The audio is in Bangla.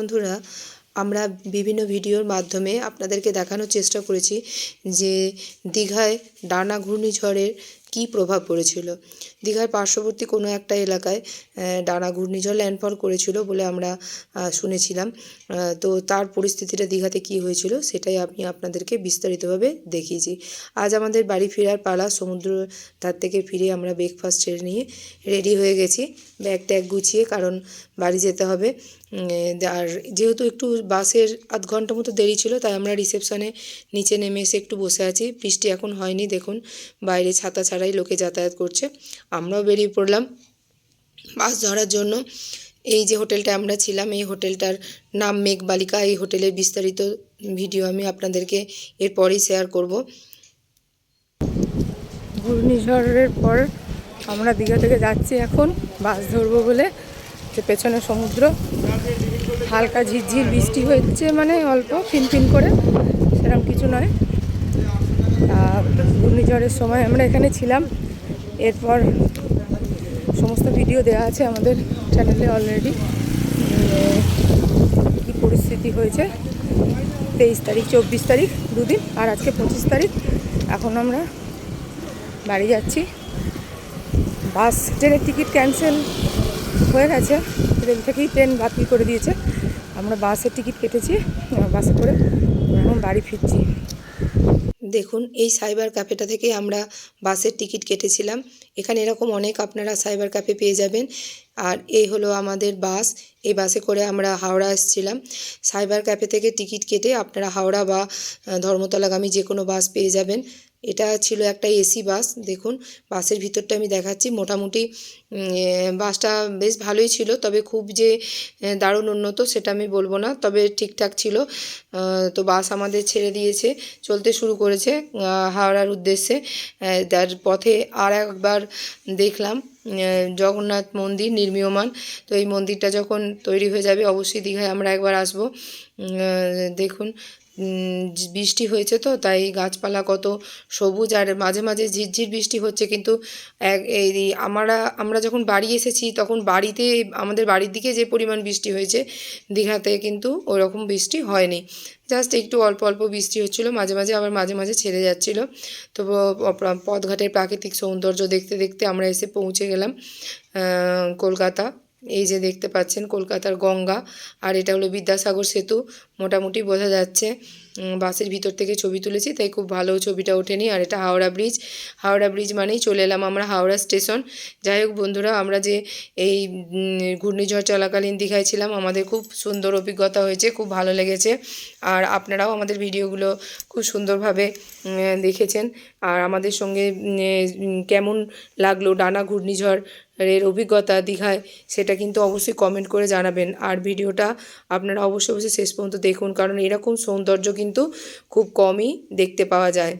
বন্ধুরা, আমরা বিভিন্ন ভিডিওর মাধ্যমে আপনাদেরকে দেখানোর চেষ্টা করেছি যে দীঘায় ডানা ঘূর্ণিঝড়ের কী প্রভাব পড়েছিল। দীঘার পার্শ্ববর্তী কোনো একটা এলাকায় ডানা ঘূর্ণিঝড় ল্যান্ডফল করেছিল বলে আমরা শুনেছিলাম। তো তার পরিস্থিতিটা দীঘাতে কী হয়েছিল সেটাই আমি আপনাদেরকে বিস্তারিতভাবে দেখিয়েছি। আজ আমাদের বাড়ি ফেরার পালা, সমুদ্র ধার থেকে ফিরে আমরা ব্রেকফাস্ট ছেড়ে নিয়ে রেডি হয়ে গেছি। ব্যাগ ট্যাগ গুছিয়ে, কারণ বাড়ি যেতে হবে। আর যেহেতু একটু বাসের আধ ঘণ্টা মতো দেরি ছিল, তাই আমরা রিসেপশনে নিচে নেমে এসে একটু বসে আছি। বৃষ্টি এখন হয়নি, দেখুন, বাইরে ছাতা ছাড়াই লোকে যাতায়াত করছে। আমরাও বেরিয়ে পড়লাম। বাস ধরার জন্য এই যে হোটেলটা আমরা ছিলাম, এই হোটেলটার নাম মেঘবালিকা। এই হোটেলের বিস্তারিত ভিডিও আমি আপনাদেরকে এরপরেই শেয়ার করব। ঘূর্ণিঝড়ের পর আমরা দীঘা থেকে যাচ্ছি এখন, বাস ধরবো বলে। যে পেছনে সমুদ্র, হালকা ঝিরঝির বৃষ্টি হচ্ছে মানে অল্প, ফিনফিন করে সেরকম কিছু নয়। আর ঘূর্ণিঝড়ের সময় আমরা এখানে ছিলাম। এরপর সমস্ত ভিডিও দেওয়া আছে আমাদের চ্যানেলে অলরেডি কী পরিস্থিতি হয়েছে? তেইশ তারিখ, চব্বিশ তারিখ দুদিন, আর আজকে পঁচিশ তারিখ। এখন আমরা বাড়ি যাচ্ছি। বাস, ট্রেনের টিকিট ক্যান্সেল হয়ে গেছে। রেল থেকেই ট্রেন বাতিল করে দিয়েছে। আমরা বাসের টিকিট কেটেছি বাসে করে এখন বাড়ি ফিরছি। দেখুন, এই সাইবার ক্যাফেটা থেকে আমরা বাসের টিকিট কেটেছিলাম। এখানে এরকম অনেক আপনারা সাইবার ক্যাফে পেয়ে যাবেন। আর এই হলো আমাদের বাস। এই বাসে করে আমরা হাওড়া এসেছিলাম। সাইবার ক্যাফে থেকে টিকিট কেটে আপনারা হাওড়া বা ধর্মতলাগামী যে কোনো বাস পেয়ে যাবেন। এটা ছিল একটা এসি বাস, দেখুন, বাসের ভিতরটা আমি দেখাচ্ছি। মোটামুটি বাসটা বেশ ভালোই ছিল, তবে খুব যে দারুণ উন্নত সেটা আমি বলব না, তবে ঠিকঠাক ছিল। তো বাস আমাদের ছেড়ে দিয়েছে, চলতে শুরু করেছে হাওড়ার উদ্দেশ্যে। তার পথে আর একবার দেখলাম জগন্নাথ মন্দির নির্মীয়মান। তো এই মন্দিরটা যখন তৈরি হয়ে যাবে, অবশ্যই দীঘায় আমরা একবার আসব। দেখুন বৃষ্টি হয়েছে তো, তাই গাছপালা কত সবুজ আর মাঝে মাঝে ঝিরঝির বৃষ্টি হচ্ছে। কিন্তু এই আমরা আমরা যখন বাড়ি এসেছি, তখন বাড়িতে, আমাদের বাড়ির দিকে যে পরিমাণ বৃষ্টি হয়েছে, দীঘাতে কিন্তু ওরকম বৃষ্টি হয়নি। জাস্ট একটু অল্প অল্প বৃষ্টি হচ্ছিল, মাঝে মাঝে আবার মাঝে মাঝে ছেড়ে যাচ্ছিল। তো পথঘাটের প্রাকৃতিক সৌন্দর্য দেখতে দেখতে আমরা এসে পৌঁছে গেলাম কলকাতা। এই যে দেখতে পাচ্ছেন কলকাতার গঙ্গা আর এটা হলো বিদ্যাসাগর সেতু। মোটামুটি বোঝা যাচ্ছে। বাসের ভিতর থেকে ছবি তুলেছি, তাই খুব ভালো ছবিটা ওঠেনি। আর এটা হাওড়া ব্রিজ। হাওড়া ব্রিজ মানেই চলে এলাম আমরা হাওড়া স্টেশন। যাই হোক বন্ধুরা, আমরা যে এই ঘূর্ণিঝড় চলাকালীন দীঘায় ছিলাম, আমাদের খুব সুন্দর অভিজ্ঞতা হয়েছে, খুব ভালো লেগেছে। আর আপনারাও আমাদের ভিডিওগুলো খুব সুন্দরভাবে দেখেছেন। আর আমাদের সঙ্গে কেমন লাগল ডানা ঘূর্ণিঝড় এর অভিজ্ঞতা দীঘায়, সেটা কিন্তু অবশ্যই কমেন্ট করে জানাবেন। আর ভিডিওটা আপনারা অবশ্যই অবশ্যই শেষ পর্যন্ত দেখুন, কারণ এরকম সৌন্দর্য কিন্তু খুব কমই দেখতে পাওয়া যায়।